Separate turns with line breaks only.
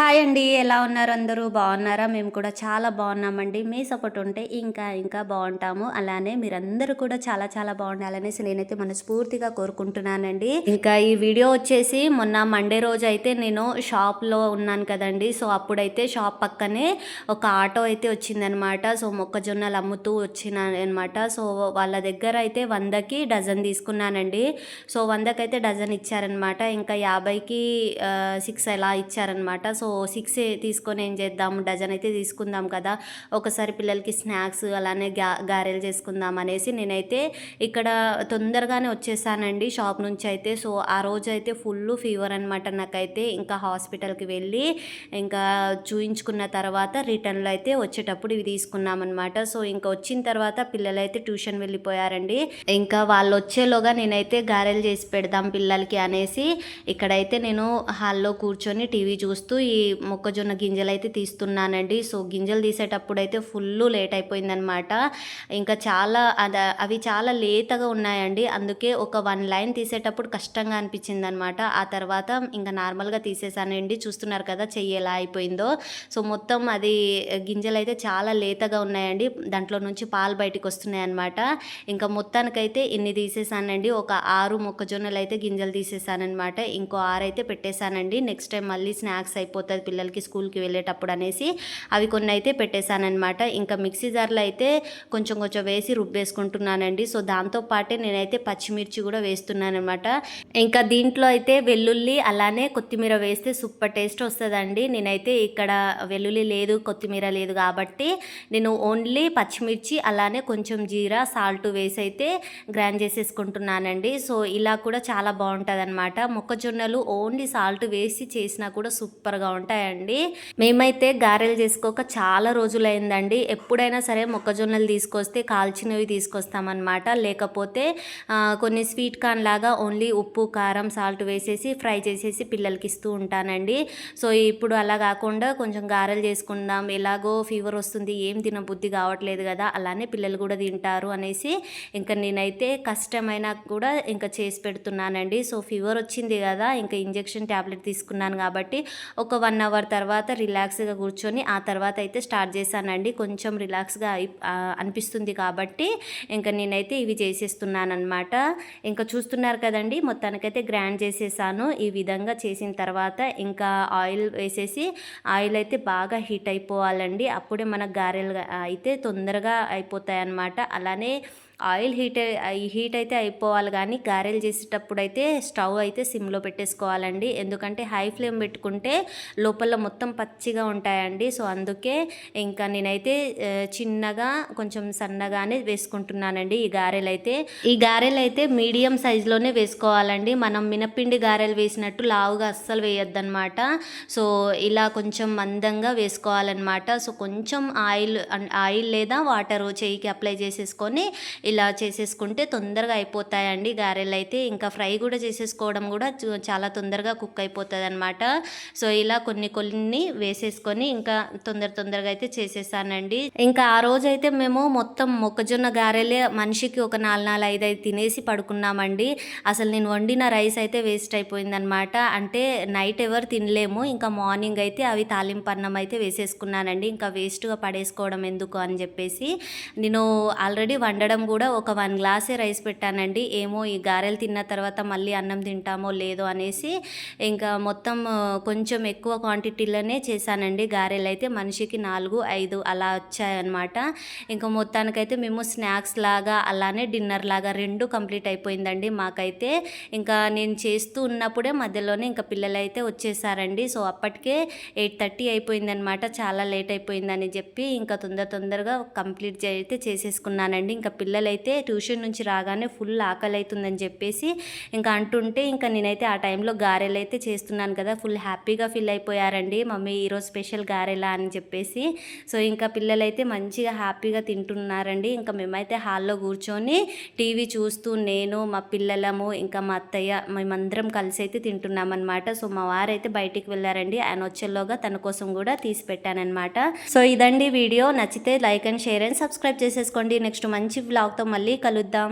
Hi అండి ఎలా ఉన్నారు అందరూ? బాగున్నారా? మేము కూడా చాలా బాగున్నామండి. మీ సపోర్ట్ ఉంటే ఇంకా ఇంకా బాగుంటాము. అలానే మీరందరూ కూడా చాలా చాలా బాగుండాలనేసి నేనైతే మనస్ఫూర్తిగా కోరుకుంటున్నానండి. ఇంకా ఈ వీడియో వచ్చేసి మొన్న మండే రోజు అయితే నేను షాప్లో ఉన్నాను కదండి. సో అప్పుడైతే షాప్ పక్కనే ఒక ఆటో అయితే వచ్చిందనమాట. సో మొక్కజొన్నలు అమ్ముతూ వచ్చిన అనమాట. సో వాళ్ళ దగ్గర అయితే వందకి డజన్ తీసుకున్నానండి. సో వందకైతే డజన్ ఇచ్చారనమాట. ఇంకా యాభైకి సిక్స్ ఎలా ఇచ్చారనమాట. సో సిక్స్ తీసుకొని ఏం చేద్దాం డజన్ అయితే తీసుకుందాం కదా. ఒకసారి పిల్లలకి స్నాక్స్ అలానే గా గారెలు చేసుకుందాం అనేసి నేనైతే ఇక్కడ తొందరగానే వచ్చేసానండి షాప్ నుంచి అయితే. సో ఆ రోజు అయితే ఫుల్ ఫీవర్ అనమాట నాకైతే. ఇంకా హాస్పిటల్కి వెళ్ళి ఇంకా చూయించుకున్న తర్వాత రిటర్న్లో అయితే వచ్చేటప్పుడు ఇవి తీసుకున్నామన్నమాట సో ఇంకా వచ్చిన తర్వాత పిల్లలు అయితే ట్యూషన్ వెళ్ళిపోయారండి. ఇంకా వాళ్ళు వచ్చేలోగా నేనైతే గారెలు చేసి పెడదాం పిల్లలకి అనేసి ఇక్కడైతే నేను హాల్లో కూర్చొని టీవీ చూస్తూ ఈ మొక్కజొన్న గింజలు అయితే తీస్తున్నానండి. సో గింజలు తీసేటప్పుడు అయితే ఫుల్ లేట్ అయిపోయిందనమాట ఇంకా చాలా అది అవి చాలా లేతగా ఉన్నాయండి. అందుకే ఒక వన్ లైన్ తీసేటప్పుడు కష్టంగా అనిపించింది అనమాట ఆ తర్వాత ఇంకా నార్మల్గా తీసేసానండి. చూస్తున్నారు కదా చెయ్యి ఎలా అయిపోయిందో. సో మొత్తం అది గింజలు అయితే చాలా లేతగా ఉన్నాయండి. దాంట్లో నుంచి పాలు బయటకు వస్తున్నాయి అనమాట ఇంకా మొత్తానికైతే ఇన్ని తీసేసానండి. ఒక ఆరు మొక్కజొన్నలు అయితే గింజలు తీసేసానమాట ఇంకో ఆరు అయితే పెట్టేశానండి. నెక్స్ట్ టైం మళ్ళీ స్నాక్స్ అయిపోతుంది పిల్లలకి స్కూల్కి వెళ్ళేటప్పుడు అనేసి అవి కొన్ని అయితే పెట్టేశానమాట ఇంకా మిక్సీ జార్లో అయితే కొంచెం కొంచెం వేసి రుబ్బేసుకుంటున్నానండి. సో దాంతో పాటే నేనైతే పచ్చిమిర్చి కూడా వేస్తున్నాను అనమాట ఇంకా దీంట్లో అయితే వెల్లుల్లి అలానే కొత్తిమీర వేస్తే సూపర్ టేస్ట్ వస్తుందండి. నేనైతే ఇక్కడ వెల్లుల్లి లేదు కొత్తిమీర లేదు కాబట్టి నేను ఓన్లీ పచ్చిమిర్చి అలానే కొంచెం జీరా సాల్ట్ వేసి అయితే గ్రైండ్ చేసేసుకుంటున్నానండి. సో ఇలా కూడా చాలా బాగుంటుంది అనమాట మొక్కజొన్నలు ఓన్లీ సాల్ట్ వేసి చేసినా కూడా సూపర్గా ఉంటాయండి మేమైతే గారెలు చేసుకోక చాలా రోజులైందండి. ఎప్పుడైనా సరే మొక్కజొన్నలు తీసుకొస్తే కాల్చినవి తీసుకొస్తామన్నమాట. లేకపోతే కొన్ని స్వీట్ కార్న్ లాగా ఓన్లీ ఉప్పు కారం సాల్ట్ వేసేసి ఫ్రై చేసేసి పిల్లలకి ఇస్తూ ఉంటానండి. సో ఇప్పుడు అలా కాకుండా కొంచెం గారెలు చేసుకుందాం ఎలాగో ఫీవర్ వస్తుంది ఏం తినబుద్ధి కావట్లేదు కదా అలానే పిల్లలు కూడా తింటారు అనేసి ఇంకా నేనైతే కష్టమైన కూడా ఇంకా చేసి పెడుతున్నానండి. సో ఫీవర్ వచ్చింది కదా ఇంకా ఇంజెక్షన్ ట్యాబ్లెట్ తీసుకున్నాను కాబట్టి ఒక వన్ అవర్ తర్వాత రిలాక్స్గా కూర్చొని ఆ తర్వాత అయితే స్టార్ట్ చేశానండి. కొంచెం రిలాక్స్గా అనిపిస్తుంది కాబట్టి ఇంకా నేనైతే ఇవి చేసేస్తున్నాను ఇంకా చూస్తున్నారు కదండి మొత్తానికైతే గ్రాండ్ చేసేసాను. ఈ విధంగా చేసిన తర్వాత ఇంకా ఆయిల్ వేసేసి ఆయిల్ అయితే బాగా హీట్ అయిపోవాలండి. అప్పుడే మన గారెలు అయితే తొందరగా అయిపోతాయి అన్నమాట అలానే ఆయిల్ హీట్ హీట్ అయితే అయిపోవాలి కానీ గారెలు చేసేటప్పుడు అయితే స్టవ్ అయితే సిమ్లో పెట్టేసుకోవాలండి. ఎందుకంటే హై ఫ్లేమ్ పెట్టుకుంటే లోపల మొత్తం పచ్చిగా ఉంటాయండి. సో అందుకే ఇంకా నేనైతే చిన్నగా కొంచెం సన్నగానే వేసుకుంటున్నానండి ఈ గారెలు అయితే. ఈ గారెలు అయితే మీడియం సైజులోనే వేసుకోవాలండి. మనం మినపిండి గారెలు వేసినట్టు లావుగా అస్సలు వేయొద్దనమాట సో ఇలా కొంచెం మందంగా వేసుకోవాలన్నమాట. సో కొంచెం ఆయిల్ ఆయిల్ లేదా వాటర్ చేయికి అప్లై చేసేసుకొని ఇలా చేసేసుకుంటే తొందరగా అయిపోతాయండి. గారెలు అయితే ఇంకా ఫ్రై కూడా చేసేసుకోవడం కూడా చాలా తొందరగా కుక్ అయిపోతుంది అనమాట సో ఇలా కొన్ని కొన్ని వేసేసుకొని ఇంకా తొందర తొందరగా అయితే చేసేసానండి. ఇంకా ఆ రోజు అయితే మేము మొత్తం మొక్కజొన్న గారెలే మనిషికి ఒక నాలుగు నాలుగు ఐదు ఐదు తినేసి పడుకున్నామండి. అసలు నేను వండిన రైస్ అయితే వేస్ట్ అయిపోయిందనమాట అంటే నైట్ ఎవరు తినలేము. ఇంకా మార్నింగ్ అయితే అవి తాలింపు అన్నం అయితే వేసేసుకున్నానండి. ఇంకా వేస్ట్గా పడేసుకోవడం ఎందుకు అని చెప్పేసి నేను ఆల్రెడీ వండడం కూడా కూడా ఒక వన్ గ్లాసే రైస్ పెట్టానండి. ఏమో ఈ గారెలు తిన్న తర్వాత మళ్ళీ అన్నం తింటామో లేదో అనేసి ఇంకా మొత్తం కొంచెం ఎక్కువ క్వాంటిటీలోనే చేశానండి. గారెలు అయితే మనిషికి నాలుగు ఐదు అలా వచ్చాయన్నమాట. ఇంకా మొత్తానికైతే మేము స్నాక్స్ లాగా అలానే డిన్నర్ లాగా రెండు కంప్లీట్ అయిపోయిందండి మాకైతే. ఇంకా నేను చేస్తూ ఉన్నప్పుడే మధ్యలోనే ఇంకా పిల్లలు అయితే వచ్చేసారండి. సో అప్పటికే ఎయిట్ థర్టీ అయిపోయిందనమాట చాలా లేట్ అయిపోయిందని చెప్పి ఇంకా తొందర తొందరగా కంప్లీట్ అయితే చేసేసుకున్నానండి. ఇంకా పిల్లలు అయితే ట్యూషన్ నుంచి రాగానే ఫుల్ ఆకలి అవుతుందని చెప్పేసి ఇంకా అంటుంటే ఇంకా నేనైతే ఆ టైంలో గారెలు అయితే చేస్తున్నాను కదా ఫుల్ హ్యాపీగా ఫీల్ అయిపోయారండి. మమ్మీ ఈరోజు స్పెషల్ గారెలా అని చెప్పేసి. సో ఇంకా పిల్లలైతే మంచిగా హ్యాపీగా తింటున్నారండి. ఇంకా మేమైతే హాల్లో కూర్చొని టీవీ చూస్తూ నేను మా పిల్లలము ఇంకా మా అత్తయ్య మేమందరం కలిసి అయితే తింటున్నామన్నమాట. సో మా వారైతే బయటికి వెళ్ళారండి. ఆయన వచ్చేలోగా తన కోసం కూడా తీసి పెట్టానమాట సో ఇదండి వీడియో. నచ్చితే like and share and subscribe చేసేసుకోండి. నెక్స్ట్ మంచి బ్లాగ్తో మళ్ళీ కలుద్దాం